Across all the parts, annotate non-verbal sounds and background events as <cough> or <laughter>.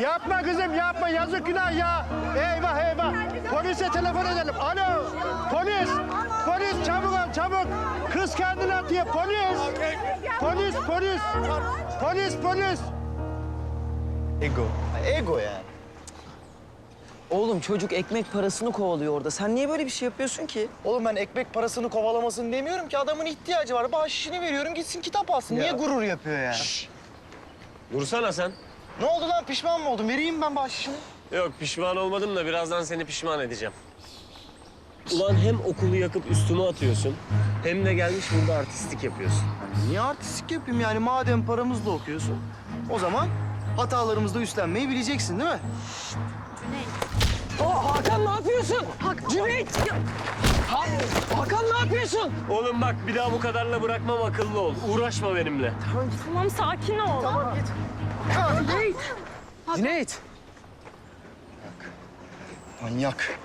Yapma kızım yapma yazık günah ya. Eyvah eyvah. Polise telefon edelim. Alo polis. Polis çabuk ol çabuk. Kız kendini atıyor polis. Polis polis. Polis polis. Ego. Ego yani. Oğlum çocuk ekmek parasını kovalıyor orada. Sen niye böyle bir şey yapıyorsun ki? Oğlum ben ekmek parasını kovalamasın demiyorum ki. Adamın ihtiyacı var. Bahşişini veriyorum gitsin kitap alsın. Niye gurur yapıyor yani? Dursana sen. Ne oldu lan pişman mı oldum? Vereyim ben bahşişini. Yok pişman olmadım da birazdan seni pişman edeceğim. Ulan hem okulu yakıp üstüme atıyorsun hem de gelmiş burada artistlik yapıyorsun. Niye artistlik yapayım yani? Madem paramızla okuyorsun. O zaman hatalarımızda üstlenmeyi bileceksin değil mi? Aa, Hakan ne yapıyorsun? Cüneyt! Ya- Ha- Hakan ne yapıyorsun? Oğlum bak bir daha bu kadarla bırakmam akıllı ol. Uğraşma benimle. Tamam sakin ol. Cüneyt! Manyak.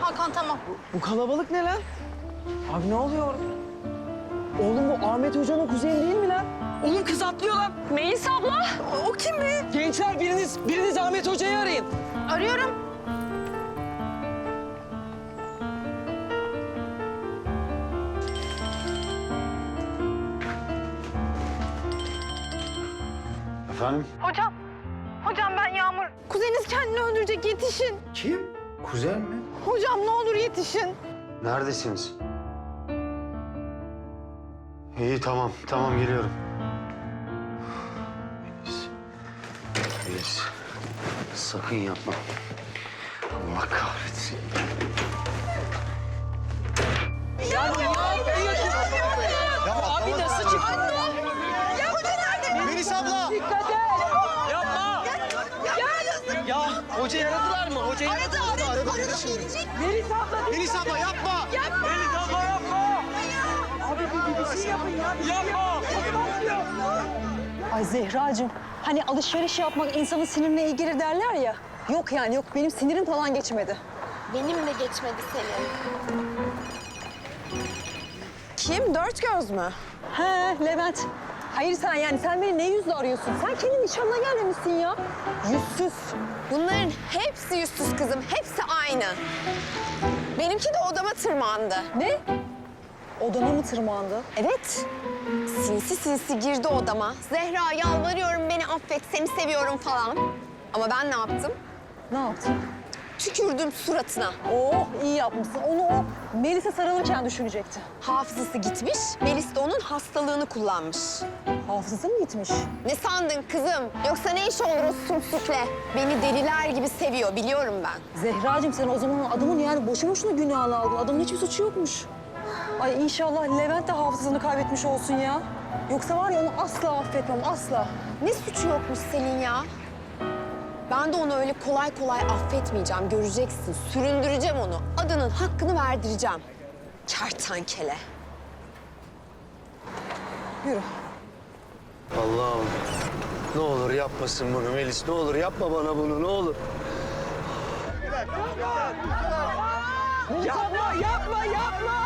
Hakan tamam. Bu kalabalık ne lan? Abi ne oluyor? Oğlum bu Ahmet Hoca'nın kuzeni değil mi lan? Oğlum kız atlıyor lan. Melis abla. O, o kim be? Gençler biriniz, biriniz Ahmet Hoca'yı arayın. Arıyorum. Efendim? Hocam. Hocam ben Yağmur. Kuzeniniz kendini öldürecek yetişin. Kim? Kuzen mi? Hocam ne olur yetişin. Neredesiniz? İyi tamam tamam geliyorum. Melis. Melis. Sakın yapma. Allah kahretsin. Abi nasıl çıktı? Melis abla! Yapma! Ya hoca yaradılar mı? Hoca Aradı, aradı. Melis abla! Melis abla yapma! Melis abla yapma! Abi bir, bir şey yapın ya. Yapma! Ay Zehracığım, hani alışveriş yapmak insanın sinirine iyi gelir derler ya. Yok yani yok, benim sinirim falan geçmedi. Benim de geçmedi Selin. Kim? Dört göz mü? He, Levent. Hayır sen yani, sen beni ne yüzle arıyorsun? Sen kendi nişanına gelmemişsin ya. Yüzsüz. Bunların hepsi yüzsüz kızım. Hepsi aynı. Benimki de odama tırmandı. Ne? Odana mı tırmandı? Evet. Sinsi sinsi girdi odama. Zehra yalvarıyorum beni affet, seni seviyorum falan. Ama ben ne yaptım? Ne yaptın? Tükürdüm suratına. Oh, iyi yapmışsın. Onu o Melis'e sarılırken düşünecekti. Hafızası gitmiş, Melis de onun hastalığını kullanmış. Hafızası mı gitmiş? Ne sandın kızım? Yoksa ne iş olur o sümsükle? Beni deliler gibi seviyor, biliyorum ben. Zehracığım sen o zaman adamın yani boşu boşuna günahını aldın. Adamın hiçbir suçu yokmuş. Ay inşallah Levent de hafızasını kaybetmiş olsun ya. Yoksa var ya onu asla affetmem, asla. Ne suçu yokmuş Selin ya? Ben de onu öyle kolay kolay affetmeyeceğim, göreceksin. Süründüreceğim onu. Adının hakkını verdireceğim. Kertenkele. Yürü. Allah'ım. Ne olur yapmasın bunu Melis. Ne olur yapma bana bunu ne olur. Yapma, yapma, yapma!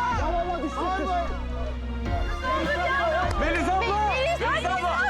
Melis abla! Melis abla!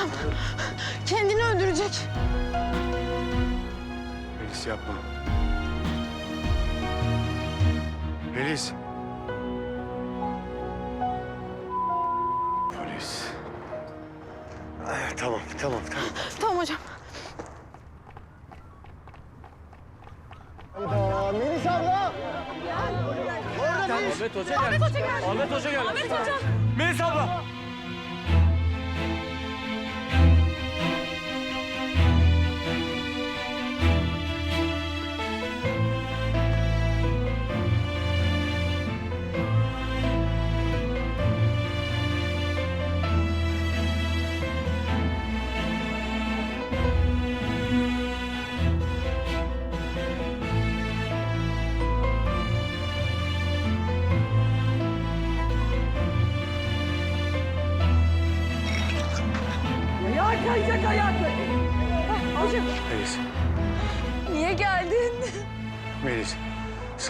Hocam kendini öldürecek. Melis yapma. Melis. Polis. Ay, tamam, tamam, tamam. Tamam hocam. Melis abla! Ahmet Hoca geldi. Ahmet Hoca geldi. Ahmet Hoca geldi. Ahmet Hoca. Melis abla!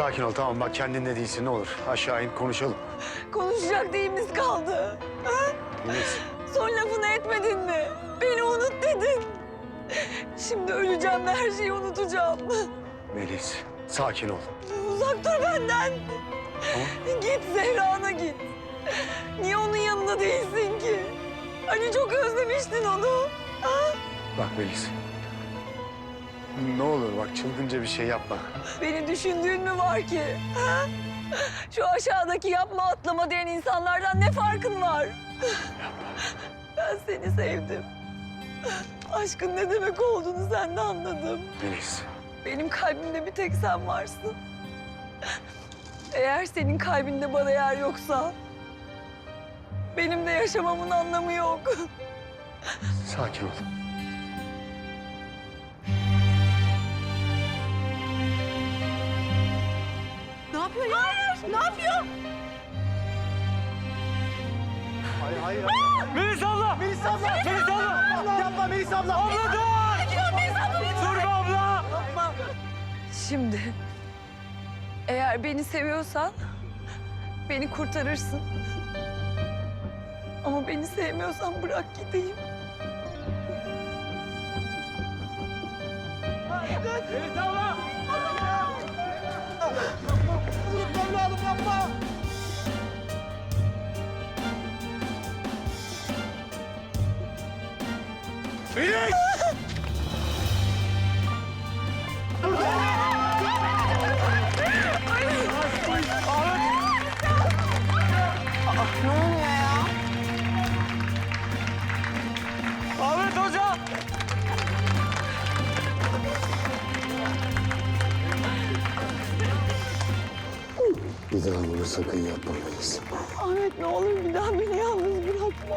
Sakin ol tamam bak kendinde değilsin ne olur. Aşağı in konuşalım. Konuşacak deyimiz kaldı. Ha? Son lafını etmedin mi? Beni unut dedin. Şimdi öleceğim ve her şeyi unutacağım. Melis sakin ol. Uzak dur benden. Git Zehra'na git. Niye onun yanında değilsin ki? Hani çok özlemiştin onu. Ha? Bak Melis. Ne olur bak çılgınca bir şey yapma. Beni düşündüğün mü var ki? Ha? Şu aşağıdaki yapma atlama diyen insanlardan ne farkın var? Ben seni sevdim. Aşkın ne demek olduğunu sen de anladım. Melis. Benim kalbimde bir tek sen varsın. Eğer senin kalbinde bana yer yoksa... ...benim de yaşamamın anlamı yok. Sakin ol. Ne yapıyor? Hayır hayır. Melis abla! Melis abla! Melis abla! Yapma Melis abla! Abla dur! Dur be abla! Şimdi... ...eğer beni seviyorsan... ...beni kurtarırsın. Ama beni sevmiyorsan bırak gideyim. Melis abla! Hoca! Bir daha bunu sakın yapmamalısın. Ahmet ne olur bir daha beni yalnız bırakma.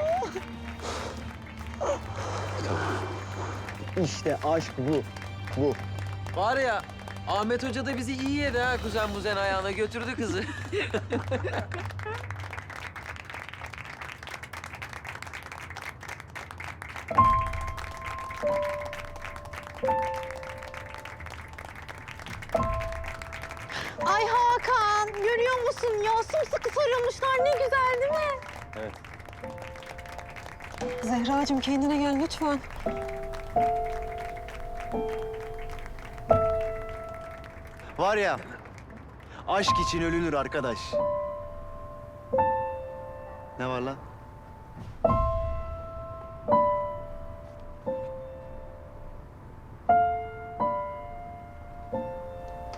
İşte aşk bu. Bu. Var ya Ahmet Hoca da bizi iyi yedi ha kuzen muzen ayağına götürdü kızı. Ay Hakan görüyor musun ya sımsıkı sarılmışlar ne güzel değil mi? Zehracığım kendine gel lütfen. Var ya, aşk için ölünür arkadaş. Ne var lan?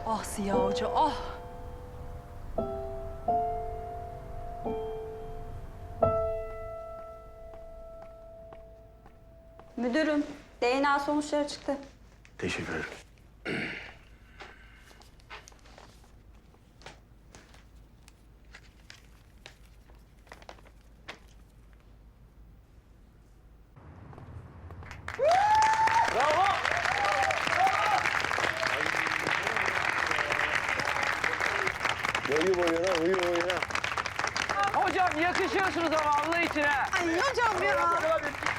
Ah Ziya Hoca ah. Müdürüm, DNA sonuçları çıktı. Teşekkür ederim. Boyu boyuna, huyu boyuna. Hocam yakışıyorsunuz ama Allah için ha. Ay hocam ya.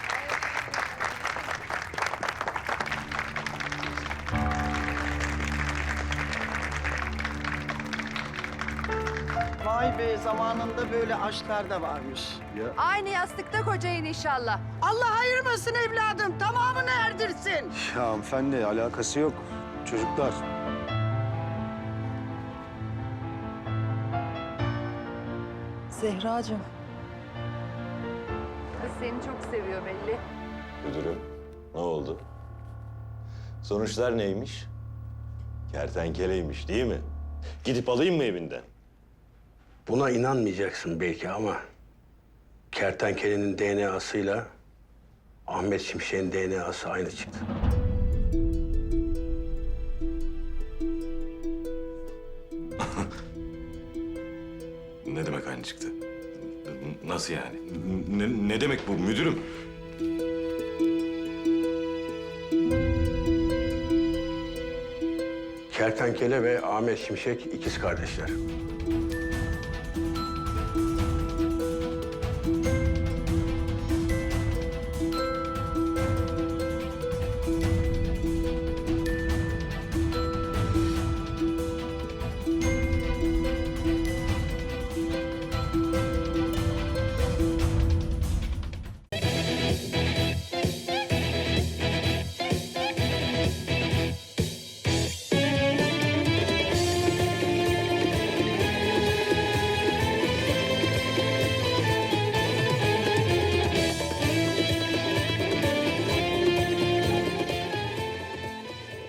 Vay be zamanında böyle aşklar da varmış. Aynı yastıkta kocayın inşallah. Allah ayırmasın evladım tamamını erdirsin. Ya hanımefendi alakası yok. Çocuklar. Zehracığım. Kız seni çok seviyor belli. Müdürüm, ne oldu? Sonuçlar neymiş? Kertenkeleymiş değil mi? Gidip alayım mı evinden? Buna inanmayacaksın belki ama kertenkelenin DNA'sıyla Ahmet Şimşek'in DNA'sı aynı çıktı. <laughs> Ne demek aynı çıktı? Nasıl yani? Ne, ne demek bu müdürüm? Kertenkele ve Ahmet Şimşek ikiz kardeşler.